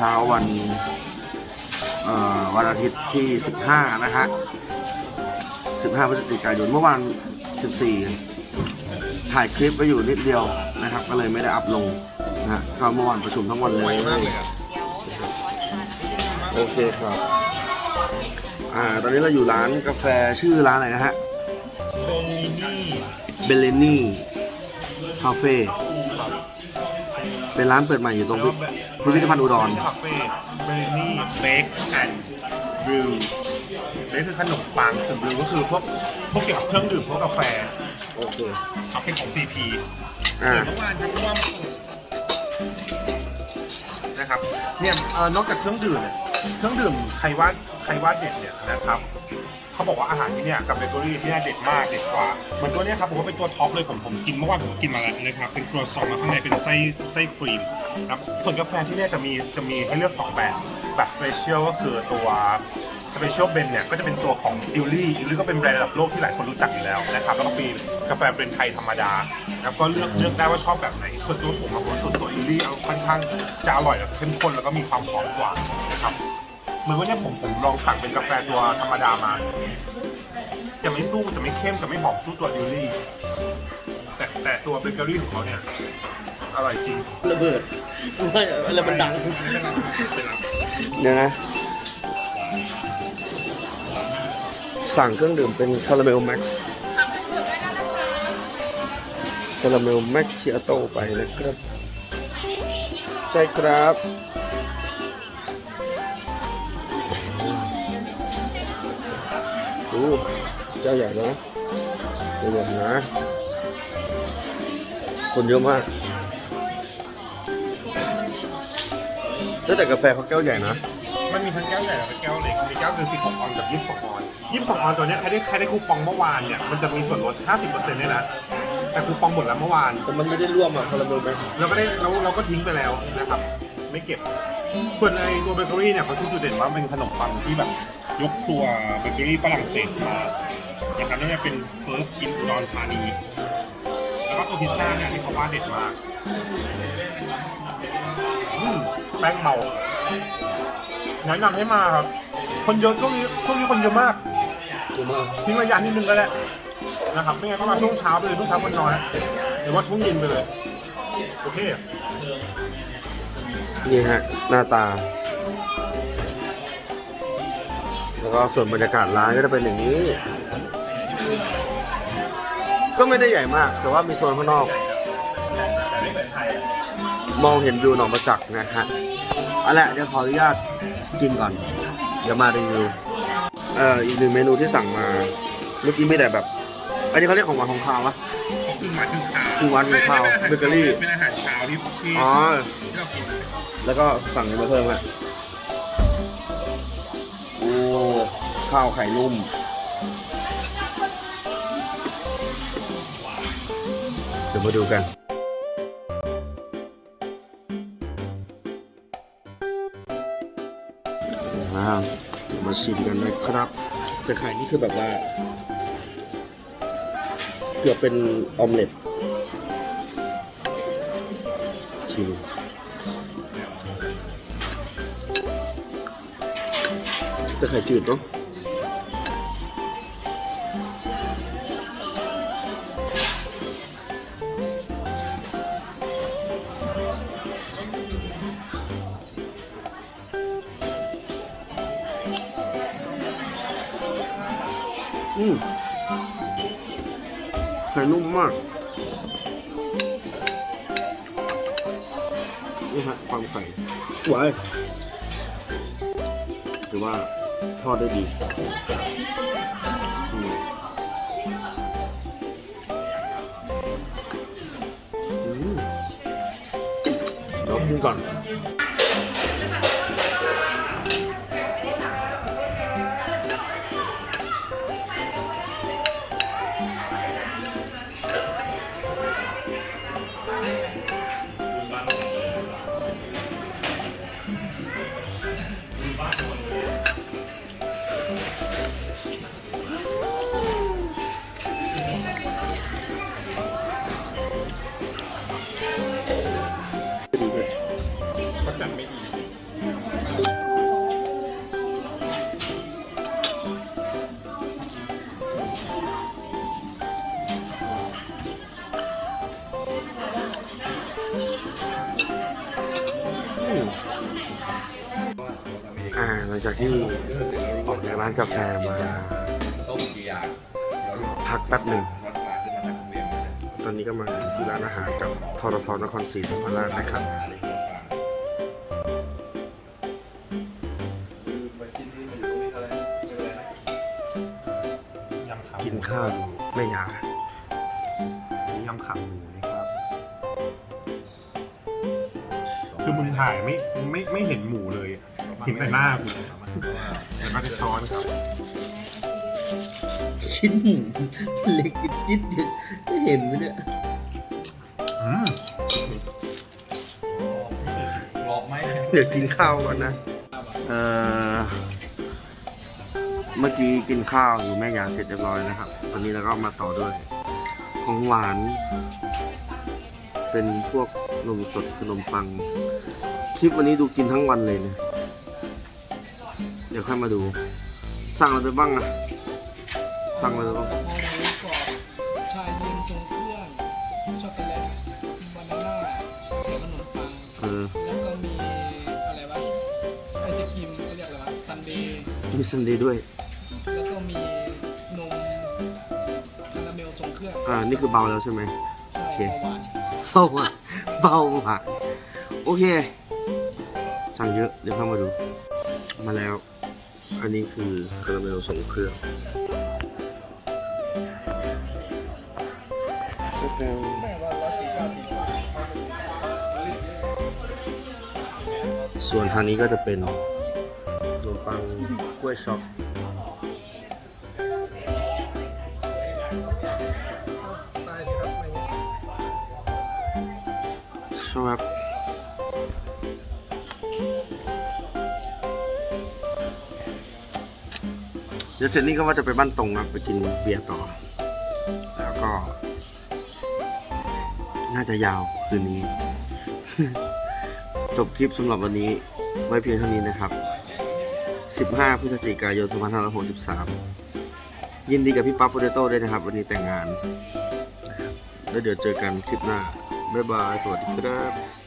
ช้าวันเอ่อวันอาทิตย์ที่ 15 นะฮะ 15 พฤศจิกายน เมื่อวาน14 ถ่ายคลิปไปอยู่นิดเดียวนะครับ ก็เลยไม่ได้อัพลงนะฮะก็เมื่อวานประชุมทั้งวันเลยมากเลยอะโอเคครับ อ่า ตอนนี้เราอยู่ร้านกาแฟชื่อร้านอะไรนะฮะโดมินี่เบลเลนี่ คาเฟ่ เป็นร้านเปิดใหม่อยู่ตรงพิพิพิธภัณฑ์อุดร คาเฟ่เบลนี่เบคแอนด์บรูเบคคือขนมปังส่วนบรูก็คือพวกพวกเกี่ยวกับเครื่องดื่มพวกกาแฟโอเค ครับเป็นของ CP อ่าเมื่อวานครับร่วมนะครับเนี่ยเอ่อนอกจากเครื่องดื่มเนี่ยเครื่องดื่มใครว่าใครว่าเด็ดเนี่ยนะครับ เขาบอกว่าอาหารที่เนี่ยกับเบเกอรี่ที่เนี่ยเด็ดมากเด็ดกว่าเหมือนตัวเนี้ยครับผมว่าเป็นตัวท็อปเลยผมผมกินเมื่อวานผมกินมาแล้วนะครับเป็นครัวซองมาข้างในเป็นไส้ไส้ครีมนะครับส่วนกาแฟที่เนี่ยจะมีจะมีให้เลือกสองแบบแบบสเปเชียลก็คือตัวสเปเชียลเบนเนี่ยก็จะเป็นตัวของอิลลี่อิลลี่ก็เป็นแบรนด์ระดับโลกที่หลายคนรู้จักอยู่แล้วนะครับแล้วก็มีกาแฟเป็นไทยธรรมดาแล้วก็เลือกเลือกได้ว่าชอบแบบไหนส่วนตัวผมอะผมรู้สึกตัวอิลลี่เอาค่อนข้างจะอร่อยแบบเข้มข้นแล้วก็มีความหอมกว่านะครับ เหมือนว่าเนี่ยผมผมลองสั่งเป็นกาแฟตัวธรรมดามาจะไม่สู้จะไม่เข้มจะไม่หอมสู้ตัวดิวลี่ แต่แต่ตัวเบเกอรี่ของเขาเนี่ยอร่อยจริงระเบิดไม่อะไรมันดังไม่เป็นไรไม่เป็นไรเดี๋ยวนะ สั่งเครื่องดื่มเป็นคาราเมลแม็กคาราเมลแม็กเชียโตไปนะครับ ใช่ครับ ดูเจ้าใหญ่นะเดี๋ยวนะคนเยอะมากแต่กาแฟเขาแก้วใหญ่นะมันมีทั้งแก้วใหญ่และแก้วเล็ก มีแก้วคือ16ออนกับ22ออน22ออนตัวเนี้ยใครได้ใครได้คูปองเมื่อวานเนี่ย มันจะมีส่วนลด 50%เนี่ยนะ แต่คูปองหมดแล้วเมื่อวาน แต่มันไม่ได้ร่วมอะคาราเมลแม็กเราก็ได้เราเราก็ทิ้งไปแล้วนะครับ ไม่เก็บ ส่วนในตัวเบเกอรี่เนี่ยเขาชื่อจุดเด่นว่าเป็นขนมปังที่แบบ ยกครัวเบเกอรี่ฝรั่งเศสมานะครับน่าจะเป็น first in อุดรธานีแล้วก็ตัวพิซซ่าเนี่ยที่เขาว่าเด็ดมากอืมแป้งเบาแนะนำให้มาครับ คนเยอะช่วงนี้ช่วงนี้คนเยอะมากถูกมากทิ้งระยะนิดนึงก็ได้นะครับ ไม่งั้นก็มาช่วงเช้าไปเลยช่วงเช้าคนน้อยหรือว่าช่วงเย็นไปเลย โอเค นี่ฮะ หน้าตา แล้วก็ส่วนบรรยากาศร้านก็จะเป็นอย่างนี้ ก็ไม่ได้ใหญ่มาก แต่ว่ามีโซนข้างนอก มองเห็นวิวหนองประจักษ์นะฮะเอาละเดี๋ยวขออนุญาตกินก่อน เดี๋ยวมารีวิวเอ่ออีกหนึ่งเมนูที่สั่งมา เมื่อกี้ไม่แต่แบบ อันนี้เขาเรียกของหวานของคาววะคือหวานถึงเช้าคือหวานถึงเช้าเบเกอรี่เป็นอาหารเช้าที่ที่อ๋อ ที่เรากิน แล้วก็สั่งนี้มาเพิ่มฮะ ข้าวไข่นุ่มเดี๋ยวมาดูกันอ่าเดี๋ยวมาชิมกันนะครับ แต่ไข่นี่คือแบบว่า เกือบเป็นออมเล็ตชิมแต่ไข่จืดเนาะ อืมไข่นุ่มมากนี่ฮะความไข่สวยถือว่าทอดได้ดีอืมอืมเดี๋ยวกินก่อน จากที่ออกจากร้านกาแฟมาต้มกี่อย่างพักแป๊บหนึ่งวัดป่าขึ้นมาจากโรงเรียนมาตอนนี้ก็มาอยู่ที่ร้านอาหารกับทรทนครศรีธรรมราชนะครับอะไรก็ป่าคือไปที่นี่มาอยู่ตรงนี้อะไรนะเรียกอะไรนะยำขากินข้าวอยู่แม่ยายำขาหมูนะครับ คือมึงถ่ายไม่ไม่ไม่เห็นหมูเลยอะ เห็นแต่หน้ากูแต่มาจะช้อนครับ ชิ้นเล็กจิ๊ดๆไม่เห็นไหมเนี่ยอืมกรอบไหมเดี๋ยวกินข้าวก่อนนะ เอ่อเมื่อกี้กินข้าวอยู่แม่ยาเสร็จเรียบร้อยนะครับ ตอนนี้เราก็มาต่อด้วย ของหวาน เป็นพวกนมสดขนมปัง คลิปวันนี้ดูกินทั้งวันเลยนะ เดี๋ยวค่อยมาดู สั่งอะไรไปบ้างอะสั่งอะไรไปบ้างกะเพราหมูกรอบชาเย็นทรงเครื่องช็อกโกแลตบานาน่าเขียวขนมปัง เออแล้วก็มีอะไรวะไอศครีมเขาเรียกอะไรวะซันเดย์ มีซันเดย์ด้วย แล้วก็มีนมคาราเมลทรงเครื่องอ่า นี่คือเบาแล้วใช่ไหม ใช่โอเคเบาหวานเบาอะเบาอะโอเค สั่งเยอะ เดี๋ยวเข้ามาดู มาแล้ว อันนี้คือคาราเมลส่งเครื่องกาแฟส่วนทางนี้ก็จะเป็นขนมปังกล้วยช็อก เดี๋ยวเสร็จนี้ก็ว่าจะไปบ้านตรงครับไปกินเบียร์ต่อ แล้วก็ น่าจะยาวคืนนี้ จบคลิปสำหรับวันนี้ไว้เพียงเท่านี้นะครับ 15 พฤศจิกายน 2563 ยินดีกับพี่ปั๊บโปเตโต้ด้วยนะครับ วันนี้แต่งงาน แล้วเดี๋ยวเจอกันคลิปหน้า บ๊ายบาย สวัสดีครับ